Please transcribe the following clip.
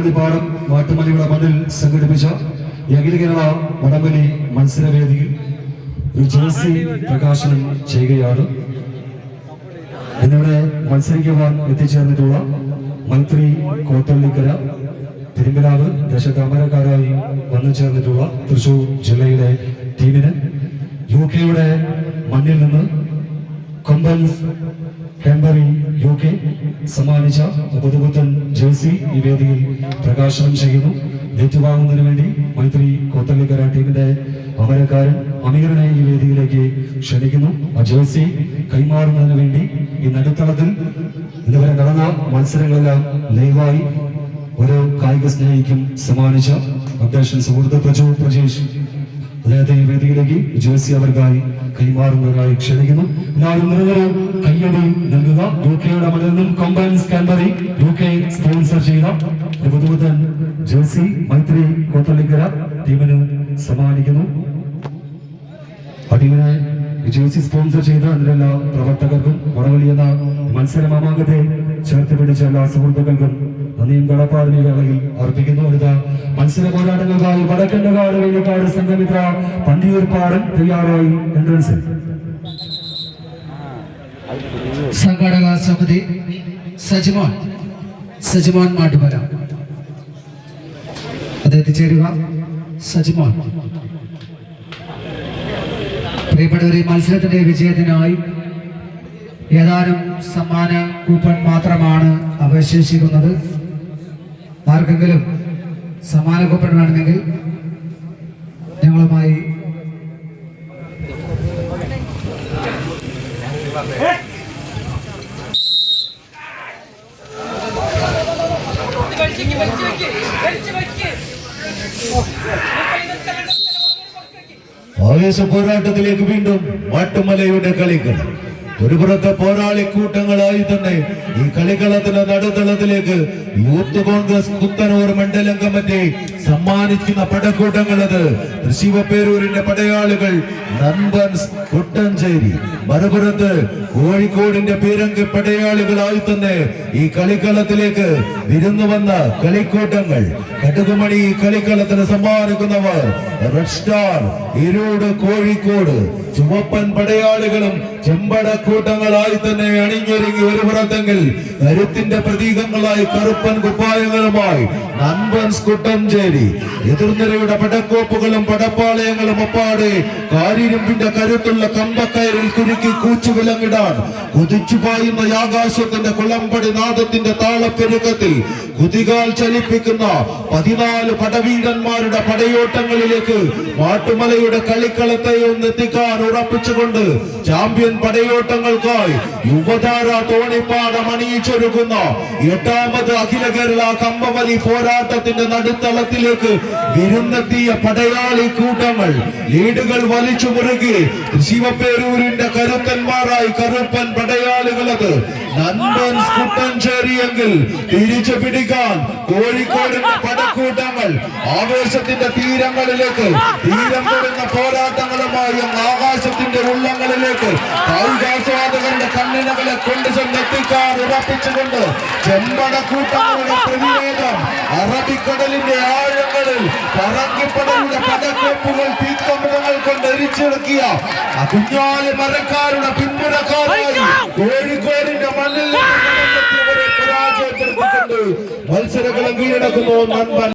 തോണിപ്പാടം മാട്ടുമലയുടെ മണ്ണിൽ സംഘടിപ്പിച്ച അഖില കേരള വടംവലി മത്സരവേദിയിൽ ഒരു ജേഴ്സി പ്രകാശനം ചെയ്യുകയാണ്. എന്നിവിടെ മത്സരിക്കുവാൻ എത്തിച്ചേർന്നിട്ടുള്ള മന്ത്രി കോത്തള്ളിക്കര തിരുമ്പലാവ് ദശതാമരക്കാരായി വന്നു ചേർന്നിട്ടുള്ള തൃശൂർ ജില്ലയിലെ ടീമിന് യു കെയുടെ മണ്ണിൽ നിന്ന് കൊമ്പൻസ് കാൻബറി യു കെ സമ്മാനിച്ച പുതുപുത്തൻ ജേഴ്സി ഈ വേദിയിൽ പ്രകാശനം ചെയ്യുന്നു. ഏറ്റുവാങ്ങുന്നതിന് വേണ്ടി മൈത്രി കോത്തള്ളിക്കര ടീമിന്റെ അമരക്കാരൻ അമീറിനെ ഈ വേദിയിലേക്ക് ക്ഷണിക്കുന്നു. ആ ജേഴ്സി കൈമാറുന്നതിന് വേണ്ടി ഈ നടുത്തളത്തിൽ ഇതുവരെ നടന്ന മത്സരങ്ങളെല്ലാം ലൈവായി ഓരോ കായിക സ്നേഹിക്കും സമ്മാനിച്ച അധ്യക്ഷൻ സുഹൃത്ത് പ്രജു പ്രജേഷ് അദ്ദേഹത്തെ ഈ വേദിയിലേക്ക് ജേഴ്സി അവർക്കായി കൈമാറുന്നതിനായി ക്ഷണിക്കുന്നു. എല്ലാവരും നിരന്തരം കയ്യടി നൽകുക. യു കെയുടെ നിന്നും കൊമ്പൻസ് കാൻബറി യു കെ സ്പോൺസർ ചെയ്ത ഒരു ജേഴ്സി മൈത്രി കോത്തള്ളിക്കര ടീമിന് സമ്മാനിക്കുന്നു. ആ ടീമിനെ ജേഴ്സി സ്പോൺസർ ചെയ്ത അതിന്റെ എല്ലാ പ്രവർത്തകർക്കും വടവലി എന്ന മത്സരമാമാങ്കത്തെ ചേർത്ത് പിടിച്ച എല്ലാ സുഹൃത്തുക്കൾക്കും നന്ദിയും കടപ്പാടും വേളയിൽ അർപ്പിക്കുന്നു. അടുത്ത മത്സര പോരാട്ടങ്ങൾക്കായി വടക്കണ്ടകാട് വെള്ളിക്കാട് സംഘമിത്ര പന്തിയൂർപ്പാടൻ തയ്യാറായി എൻട്രൻസ് സംഘാടക സമിതി സജിമോൻ സജിമോൻ മാട്ടുമല. അദ്ദേഹത്തെ ചേരുക സജിമോൻ. പ്രിയപ്പെട്ടവരെ മത്സരത്തിന്റെ വിജയത്തിനായി ഏതാനും സമ്മാന കൂപ്പൺ മാത്രമാണ് അവശേഷിക്കുന്നത്. ആർക്കെങ്കിലും സമ്മാന കൂപ്പൺ ഞങ്ങളുമായി ആവേശ പോരാട്ടത്തിലേക്ക് വീണ്ടും മാട്ടുമലയുടെ കളികൾ. ഒരു പുറത്തെ പോരാളി കൂട്ടങ്ങളായി തന്നെ ഈ കളിക്കളത്തിന്റെ നടുത്തളത്തിലേക്ക് യൂത്ത് കോൺഗ്രസ് കുത്തനൂർ മണ്ഡലം കമ്മിറ്റി സമ്മാനിക്കുന്ന പടക്കൂട്ടങ്ങളത്. തൃശിവപ്പേരൂരിന്റെ പടയാളികൾ നമ്പൻസ് കുട്ടഞ്ചേരി. മറുപുറത്ത് കോഴിക്കോടിന്റെ പീരങ്കി പടയാളികളായി തന്നെ ഈ കളിക്കളത്തിലേക്ക് വിരുന്നു വന്ന കളിക്കൂട്ടങ്ങൾ. കടുകുമണി കളിക്കളത്തിന് സമ്മാനിക്കുന്നവർ റെഡ് സ്റ്റാർ ഇരുട് കോഴിക്കോട്. ചുവപ്പൻ പടയാളികളും ചെമ്പടക്കൂട്ടങ്ങളായി തന്നെ അണിഞ്ഞൊരുങ്ങി ഒരു പുറത്തെങ്കിൽ കരുത്തിന്റെ പ്രതീകങ്ങളായി കറുപ്പൻ കുപ്പായങ്ങളുമായി നമ്പൻസ് കുട്ടഞ്ചേരി എതിർനിരയുടെ പടക്കോപ്പുകളും പടപ്പാളയങ്ങളും ഒപ്പാടെ കാരിരുമ്പിന്റെ കരുത്തുള്ള കമ്പക്കയറിൽ കുരുക്കി കൂച്ചു വിലങ്ങിടാൻ. കുതിച്ചു പായുന്ന ആകാശത്തിന്റെ കുളമ്പടി നാദത്തിന്റെ താളപ്പെരുക്കത്തിൽ കുതികാൽ ചലിപ്പിക്കുന്ന പതിനാല് പടവീരന്മാരുടെ പടയോട്ടങ്ങളിലേക്ക് മാട്ടുമലയുടെ കളിക്കളത്തെ ഒന്ന് എത്തിക്കാൻ ഉറപ്പിച്ചുകൊണ്ട് ചാമ്പ്യൻ പടയോട്ടങ്ങൾക്കായി യുവതാര തോണിപ്പാടം അണിയിച്ചൊരുക്കുന്ന എട്ടാമത് അഖില കേരള കമ്പവലി പോരാട്ടത്തിന്റെ നടുത്തളത്തിലേക്ക് വിരുന്നെത്തിയ പടയാളി കൂട്ടങ്ങൾ ലീഡുകൾ വലിച്ചു മുറുകി ശിവപേരൂരിന്റെ കരുത്തന്മാരായി കറുപ്പൻ പടയാളികളത് കുട്ടഞ്ചേരിയെങ്കിൽ തിരിച്ചു പിടിക്കാൻ കോഴിക്കോടിന്റെ പടക്കൂട്ടങ്ങൾ ആവേശത്തിന്റെ തീരങ്ങളിലേക്ക് തീരം തൊടുന്ന പോരാട്ടങ്ങളുമായി ആകാശത്തിന്റെ ഉള്ളങ്ങളിലേക്ക് കായികാസ്വാദകരുടെ കണ്ണിനകളെ കൊണ്ടുചെന്നെത്തിക്കാൻ ഉറപ്പിച്ചുകൊണ്ട് ചെമ്പട കൂട്ടങ്ങളുടെ പ്രതിവേദം അറബിക്കടലിന്റെ ആഴങ്ങളിൽ പറങ്കിപ്പടയുടെ പടക്കൊപ്പുകൾ തീക്കമ്പുകൾ കൊണ്ട് എരിച്ചിറക്കിയ കുഞ്ഞാൽ മരക്കാരുടെ പിന്തുണക്കാരായി കോഴിക്കോടിന്റെ മണ്ണിൽ പരാജയപ്പെടുത്തിക്കൊണ്ട് മത്സരങ്ങളും കീഴടക്കുന്നു നൻപൻ